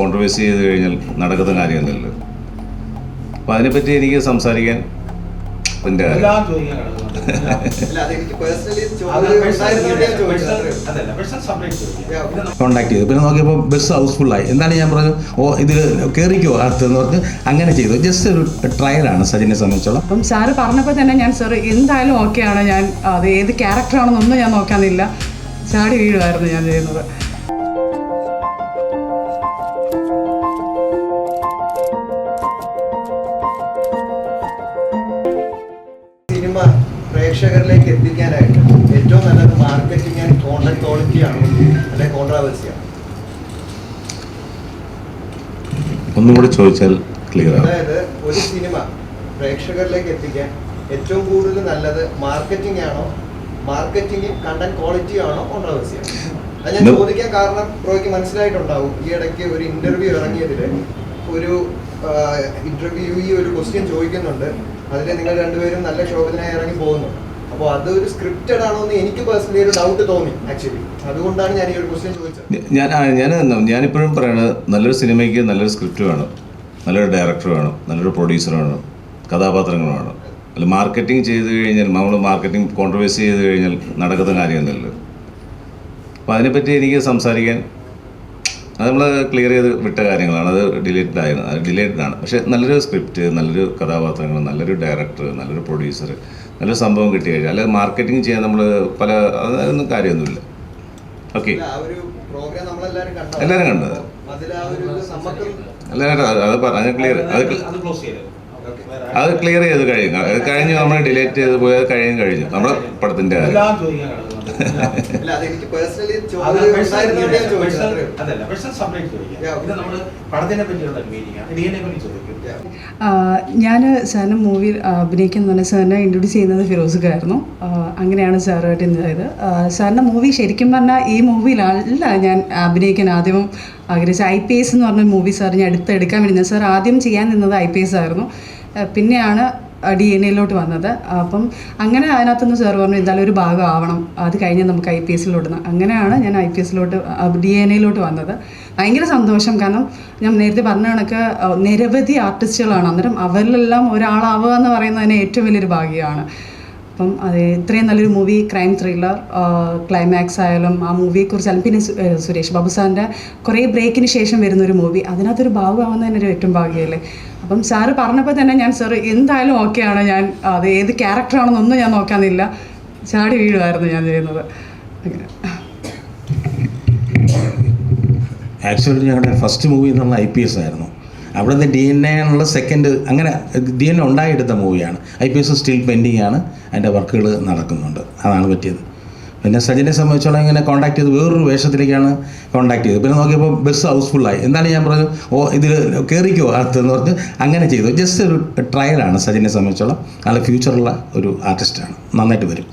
Controversy ചെയ്ത് കഴിഞ്ഞാൽ നടക്കുന്ന കാര്യമൊന്നുമില്ല അപ്പം അതിനെപ്പറ്റി എനിക്ക് സംസാരിക്കാൻ എന്റെ കോണ്ടാക്ട് ചെയ്തു. പിന്നെ നോക്കിയപ്പോൾ ബസ് ഹൗസ്ഫുള്ളായി. എന്താണ് ഞാൻ പറഞ്ഞത്? ഓ ഇതിൽ കയറിക്കോ അടുത്തെന്ന് പറഞ്ഞ് അങ്ങനെ ചെയ്തു. ജസ്റ്റ് ഒരു ട്രയലാണ് സജിനെ സംബന്ധിച്ചോളം. അപ്പം സാറ് പറഞ്ഞപ്പോൾ തന്നെ ഞാൻ സാർ എന്തായാലും ഓക്കെയാണ് ഞാൻ അത് ഏത് ക്യാരക്ടറാണെന്നൊന്നും ഞാൻ നോക്കാനില്ല. ചാടി വീഴുമായിരുന്നു ഞാൻ ചെയ്യുന്നത്. എത്തിക്കാനായിട്ട് ഏറ്റവും നല്ലത് മാർക്കറ്റിംഗ് ആൻഡ് കോണ്ടന്റ് ക്വാളിറ്റിയാണ് അല്ലെ കോൺട്രാവേഴ്സി ആണോ. ഒന്നും കൂടി ചോദിച്ചാൽ ക്ലിയർ അതായത് ഒരു സിനിമ പ്രേക്ഷകരിലേക്ക് എത്തിക്കാൻ ഏറ്റവും കൂടുതൽ നല്ലത് മാർക്കറ്റിംഗ് ആണോ മാർക്കറ്റിംഗും കണ്ടന്റ് ക്വാളിറ്റി ആണോ കോൺട്രാവേഴ്സി ആണോ? അത് ഞാൻ ചോദിക്കാൻ കാരണം പ്രോയ്ക്ക് മനസ്സിലായിട്ടുണ്ടാവും. ഈ ഇടയ്ക്ക് ഒരു ഇന്റർവ്യൂ ഇറങ്ങിയതിൽ ഒരു ഇന്റർവ്യൂ ഈ ഒരു ക്വസ്റ്റ്യൻ ചോദിക്കുന്നുണ്ട്. അതിൽ നിങ്ങൾ രണ്ടുപേരും നല്ല ശോഭനായി ഇറങ്ങി പോകുന്നു. അപ്പോൾ ഒരു സ്ക്രിപ്റ്റഡ് ആണോ എന്ന് എനിക്ക് പേഴ്സണലി ഒരു ഡൗട്ട് തോന്നി ആക്ച്വലി അതുകൊണ്ടാണ് ഞാൻ ഈ ഒരു ക്വസ്റ്റ്യൻ ചോദിച്ചത്. ഞാൻ ഞാൻ ഞാനിപ്പോഴും പറയുന്നത് നല്ലൊരു സിനിമയ്ക്ക് നല്ലൊരു സ്ക്രിപ്റ്റ് വേണം നല്ലൊരു ഡയറക്ടർ വേണം നല്ലൊരു പ്രൊഡ്യൂസർ വേണം കഥാപാത്രങ്ങൾ വേണം. അല്ല മാർക്കറ്റിംഗ് ചെയ്ത് കഴിഞ്ഞാൽ നമ്മൾ മാർക്കറ്റിംഗ് കോൺട്രവേഴ്സി ചെയ്ത് കഴിഞ്ഞാൽ നടക്കുന്ന കാര്യമല്ലല്ലോ അപ്പോൾ അതിനെപ്പറ്റി എനിക്ക് സംസാരിക്കാൻ അത് നമ്മൾ ക്ലിയർ ചെയ്ത് വിട്ട കാര്യങ്ങളാണ്. അത് ഡിലേറ്റഡ് ആയിരുന്നു അത് ഡിലേറ്റഡ് ആണ്. പക്ഷേ നല്ലൊരു സ്ക്രിപ്റ്റ് നല്ലൊരു കഥാപാത്രങ്ങൾ നല്ലൊരു ഡയറക്ടർ നല്ലൊരു പ്രൊഡ്യൂസർ നല്ലൊരു സംഭവം കിട്ടി കഴിഞ്ഞാൽ അല്ലാതെ മാർക്കറ്റിംഗ് ചെയ്യാൻ നമ്മൾ പല അതൊന്നും കാര്യമൊന്നുമില്ല. ഓക്കെ ആ ഒരു പ്രോഗ്രാം നമ്മളെല്ലാരും കണ്ടു എല്ലാവരും കണ്ടത്. എല്ലാവരും അത് പറഞ്ഞ ക്ലിയർ അത് അത് ക്ലോസ് ചെയ്തു അത് ക്ലിയർ ചെയ്ത് കഴിഞ്ഞു. അത് കഴിഞ്ഞ് നമ്മൾ ഡിലേറ്റ് ചെയ്ത് പോയത് കഴിയും കഴിഞ്ഞു നമ്മുടെ പടത്തിന്റെ കാര്യം. ഞാൻ സാറിന് മൂവിയിൽ അഭിനയിക്കുന്ന തന്നെ സാറിനെ ഇൻട്രൊഡ്യൂസ് ചെയ്യുന്നത് ഫിറോസുക്കായിരുന്നു. അങ്ങനെയാണ് സാറുമായിട്ട് ഇതായത് സാറിന്റെ മൂവി ശരിക്കും പറഞ്ഞാൽ ഈ മൂവിയിലല്ല ഞാൻ അഭിനയിക്കാൻ ആദ്യം ആഗ്രഹിച്ച ഐ പി എസ് എന്ന് പറഞ്ഞ മൂവി സാർ ഞാൻ അടുത്തെടുക്കാൻ വേണ്ടി സാർ ആദ്യം ചെയ്യാൻ നിന്നത് ഐ പി എസ് ആയിരുന്നു. പിന്നെയാണ് ഡി എൻ എയിലോട്ട് വന്നത്. അപ്പം അങ്ങനെ അതിനകത്തുനിന്ന് സാർ പറഞ്ഞു എന്തായാലും ഒരു ഭാഗം ആവണം. അത് കഴിഞ്ഞ് നമുക്ക് ഐ പി എസിലോട്ട് അങ്ങനെയാണ് ഞാൻ ഐ പി എസിലോട്ട് ഡി എൻ എയിലോട്ട് വന്നത്. ഭയങ്കര സന്തോഷം. കാരണം ഞാൻ നേരത്തെ പറഞ്ഞ കണക്ക് നിരവധി ആർട്ടിസ്റ്റുകളാണ് അന്നേരം അവരിലെല്ലാം ഒരാളാവുക എന്ന് പറയുന്നത് തന്നെ ഏറ്റവും വലിയൊരു ഭാഗ്യമാണ്. അപ്പം അത് ഇത്രയും നല്ലൊരു മൂവി ക്രൈം ത്രില്ലർ ക്ലൈമാക്സ് ആയാലും ആ മൂവിയെക്കുറിച്ചായാലും പിന്നെ സുരേഷ് ബാബു സാറിന്റെ കുറേ ബ്രേക്കിന് ശേഷം വരുന്ന ഒരു മൂവി അതിനകത്തൊരു ഭാഗമാവുന്ന തന്നെ ഒരു ഏറ്റവും ഭാഗ്യമല്ലേ? അപ്പം സാറ് പറഞ്ഞപ്പോൾ തന്നെ ഞാൻ സാറ് എന്തായാലും ഓക്കെയാണ് ഞാൻ അത് ഏത് ക്യാരക്ടറാണെന്നൊന്നും ഞാൻ നോക്കാനില്ല. ചാടി വീഴുമായിരുന്നു ഞാൻ ചെയ്യുന്നത്. ആക്ച്വലി ഞങ്ങളുടെ ഫസ്റ്റ് മൂവി എന്നുള്ള ഐ പി എസ് ആയിരുന്നു. അവിടെ നിന്ന് ഡി എൻ എ എന്നുള്ള സെക്കൻഡ് അങ്ങനെ ഡി എൻ എ ഉണ്ടായെടുത്ത മൂവിയാണ് I P S still pending ആണ്. അതിന്റെ വർക്കുകൾ നടക്കുന്നുണ്ട്. അതാണ് പറ്റിയത്. പിന്നെ സജിനെ സംബന്ധിച്ചോളം ഇങ്ങനെ കോൺടാക്ട് ചെയ്ത് വേറൊരു വേഷത്തിലേക്കാണ് കോൺടാക്ട് ചെയ്തത്. പിന്നെ നോക്കിയപ്പോൾ ബസ് ഹൗസ്ഫുള്ളായി എന്താണ് ഞാൻ പറഞ്ഞത്? ഓ ഇതിൽ കയറിക്കോ അടുത്തെന്ന് പറഞ്ഞ് അങ്ങനെ ചെയ്തു. ജസ്റ്റ് ഒരു ട്രയലാണ് സജിനെ സംബന്ധിച്ചോളം. നല്ല ഫ്യൂച്ചറുള്ള ഒരു ആർട്ടിസ്റ്റാണ് നന്നായിട്ട് വരും.